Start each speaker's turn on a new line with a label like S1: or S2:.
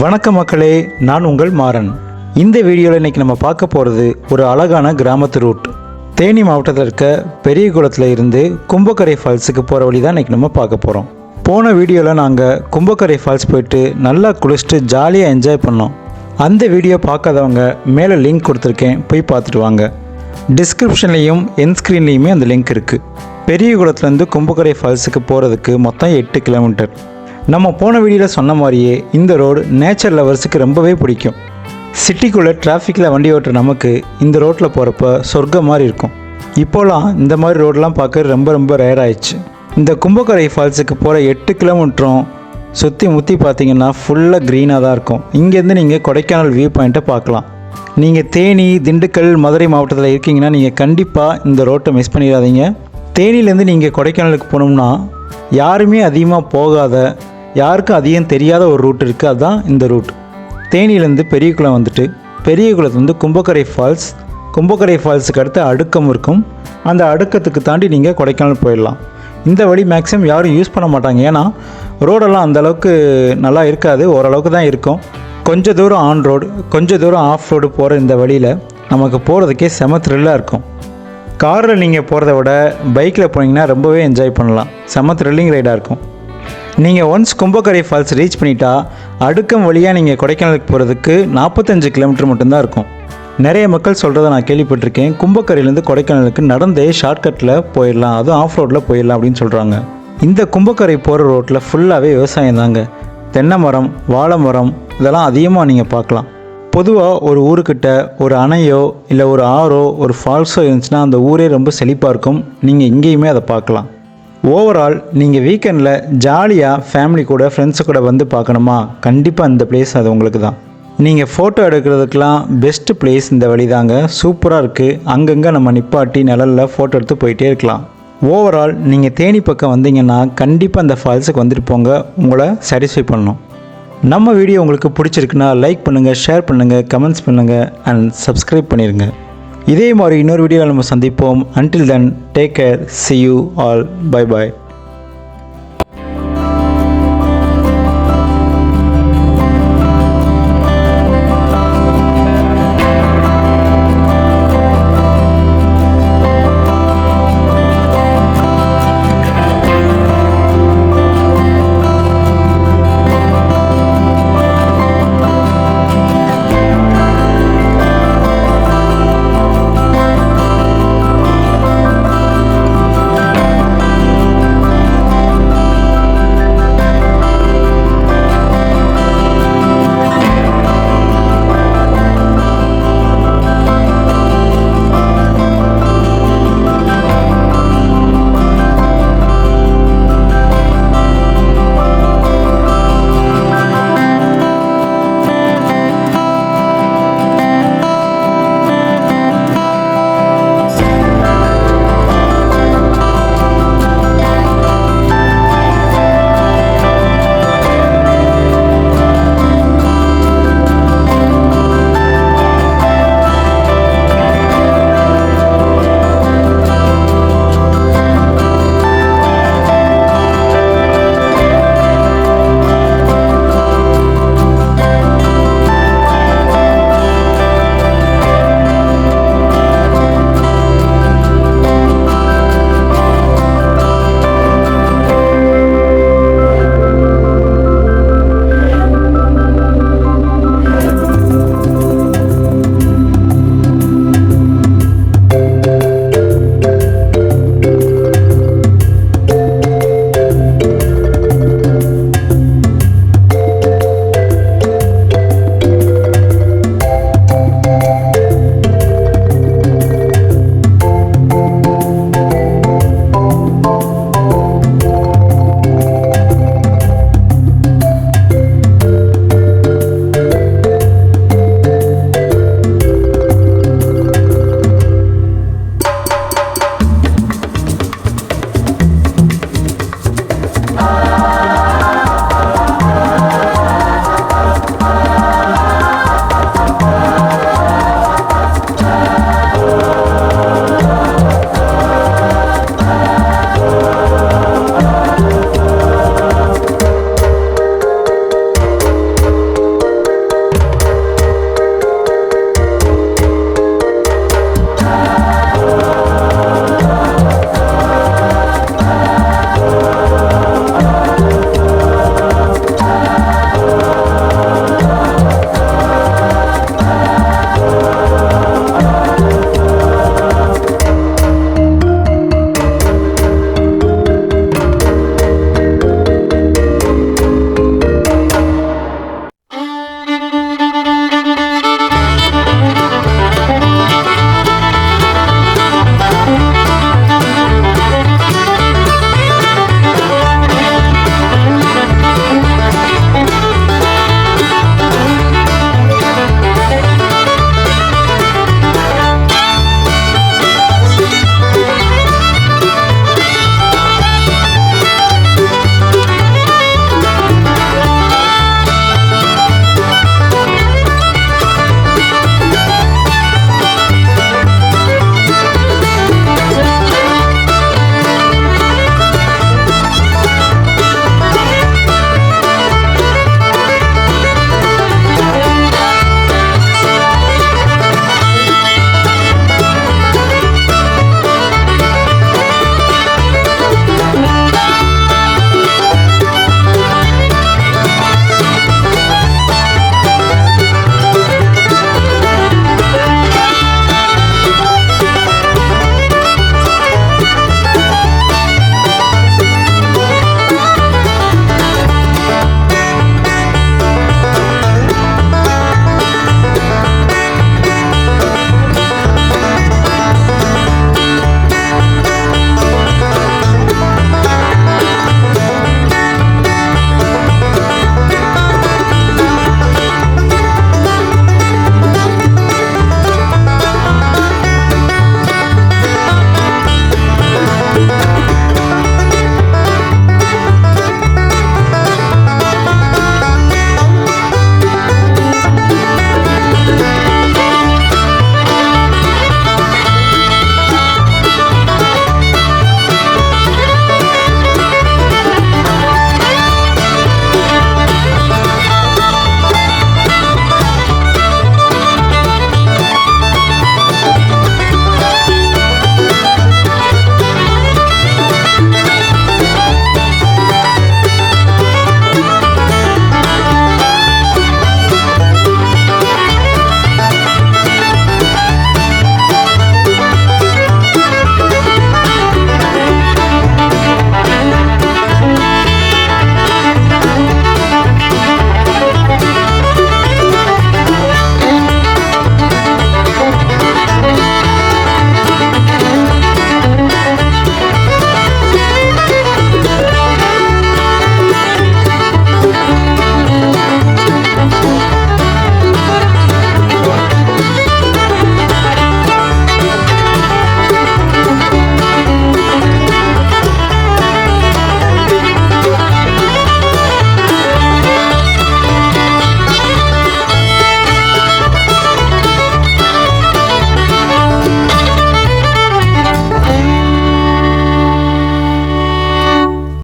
S1: வணக்க மக்களே நான் உங்கள் மாறன். இந்த வீடியோவில் இன்றைக்கி நம்ம பார்க்க போகிறது ஒரு அழகான கிராமத்து ரூட் தேனி மாவட்டத்தில் இருக்க பெரியகுளத்தில் இருந்து கும்பக்கரை ஃபால்ஸுக்கு போகிற வழி தான் இன்றைக்கி நம்ம பார்க்க போகிறோம் போன வீடியோவில் நாங்கள் கும்பக்கரை ஃபால்ஸ் போயிட்டு நல்லா குளிச்சுட்டு ஜாலியாக என்ஜாய் பண்ணோம். அந்த வீடியோ பார்க்காதவங்க மேலே லிங்க் கொடுத்துருக்கேன் போய் பார்த்துட்டு வாங்க. டிஸ்கிரிப்ஷன்லேயும் என் ஸ்க்ரீன்லேயுமே அந்த லிங்க் இருக்குது பெரியகுளத்துலேருந்து கும்பக்கரை ஃபால்ஸுக்கு போகிறதுக்கு மொத்தம் எட்டு கிலோமீட்டர் நம்ம போன வீடியோவில் சொன்ன மாதிரியே இந்த ரோடு நேச்சர் லவர்ஸுக்கு ரொம்பவே பிடிக்கும். சிட்டிக்குள்ளே டிராஃபிக்கில் வண்டி ஓட்டுற நமக்கு இந்த ரோட்டில் போகிறப்ப சொர்க்கம் மாதிரி இருக்கும். இப்போலாம் இந்த மாதிரி ரோடெலாம் பார்க்க ரொம்ப ரொம்ப ரேர் ஆயிடுச்சு. இந்த கும்பக்கரை ஃபால்ஸுக்கு போகிற எட்டு கிலோமீட்டரும் சுற்றி முற்றி பார்த்தீங்கன்னா ஃபுல்லாக க்ரீனாக தான் இருக்கும். இங்கேருந்து நீங்கள் கொடைக்கானல் வியூ பாயிண்ட்டை பார்க்கலாம். நீங்கள் தேனி திண்டுக்கல் மதுரை மாவட்டத்தில் இருக்கீங்கன்னா நீங்கள் கண்டிப்பாக இந்த ரோட்டை மிஸ் பண்ணிடாதீங்க. தேனியிலேருந்து நீங்கள் கொடைக்கானலுக்கு போனோம்னா யாருமே அதிகமாக போகாத யாருக்கும் அதிகம் தெரியாத ஒரு ரூட் இருக்குது அதுதான் இந்த ரூட் தேனியிலேருந்து பெரியகுளம் வந்துட்டு பெரியகுளத்துலேருந்து கும்பக்கரை ஃபால்ஸ் கும்பக்கரை ஃபால்ஸுக்கு அடுத்து அடுக்கம் இருக்கும். அந்த அடுக்கத்துக்கு தாண்டி நீங்கள் கொடைக்கானல் போயிடலாம். இந்த வழி மேக்ஸிமம் யாரும் யூஸ் பண்ண மாட்டாங்க. ஏன்னா ரோடெல்லாம் அந்த அளவுக்கு நல்லா இருக்காது. ஓரளவுக்கு தான் இருக்கும். கொஞ்ச தூரம் ஆன் ரோடு கொஞ்ச தூரம் ஆஃப் ரோடு போகிற இந்த வழியில் நமக்கு போகிறதுக்கே செம த்ரில்லாக இருக்கும். காரில் நீங்கள் போகிறத விட பைக்கில் போனீங்கன்னா ரொம்பவே என்ஜாய் பண்ணலாம். செம த்ரில்லிங் ரைடாக இருக்கும். நீங்கள் ஒன்ஸ் கும்பக்கரை ஃபால்ஸ் ரீச் பண்ணிட்டா அடுக்கம் வழியாக நீங்கள் கொடைக்கானலுக்கு போகிறதுக்கு நாற்பத்தஞ்சு கிலோமீட்டர் மட்டும்தான் இருக்கும். நிறைய மக்கள் சொல்கிறத நான் கேள்விப்பட்டிருக்கேன். கும்பக்கரையிலேருந்து கொடைக்கானலுக்கு நடந்தே ஷார்ட்கட்டில் போயிடலாம் அதுவும் ஆஃப் ரோட்டில் போயிடலாம் அப்படின்னு சொல்கிறாங்க இந்த கும்பக்கரை போகிற ரோட்டில் ஃபுல்லாகவே விவசாயம் தாங்க. தென்னை மரம் வாழை மரம் இதெல்லாம் அதிகமாக நீங்கள் பார்க்கலாம். பொதுவாக ஒரு ஊருக்கிட்ட ஒரு அணையோ இல்லை ஒரு ஆறோ ஒரு ஃபால்ஸோ இருந்துச்சுன்னா அந்த ஊரே ரொம்ப செழிப்பாக இருக்கும். நீங்கள் இங்கேயுமே அதை பார்க்கலாம். ஓவரால் நீங்கள் வீக்கெண்டில் ஜாலியாக ஃபேமிலி கூட ஃப்ரெண்ட்ஸு கூட வந்து பார்க்கணுமா? கண்டிப்பாக இந்த பிளேஸ் அது உங்களுக்கு தான் நீங்கள் ஃபோட்டோ எடுக்கிறதுக்கெலாம் பெஸ்ட்டு பிளேஸ் இந்த வழி தாங்க சூப்பராக இருக்குது அங்கங்கே நம்ம நிப்பாட்டி நிழலில் ஃபோட்டோ எடுத்து போயிட்டே இருக்கலாம். ஓவரால் நீங்கள் தேனி பக்கம் வந்தீங்கன்னா கண்டிப்பாக அந்த ஃபால்ஸுக்கு வந்துட்டு போங்க. உங்களை சாட்டிஸ்ஃபை பண்ணணும் நம்ம வீடியோ உங்களுக்கு பிடிச்சிருக்குன்னா லைக் பண்ணுங்கள் ஷேர் பண்ணுங்கள் கமெண்ட்ஸ் பண்ணுங்கள் அண்ட் சப்ஸ்கிரைப் பண்ணிடுங்க இதே மாதிரி இன்னொரு வீடியோவில் நம்ம சந்திப்போம். Until then take care see you all bye bye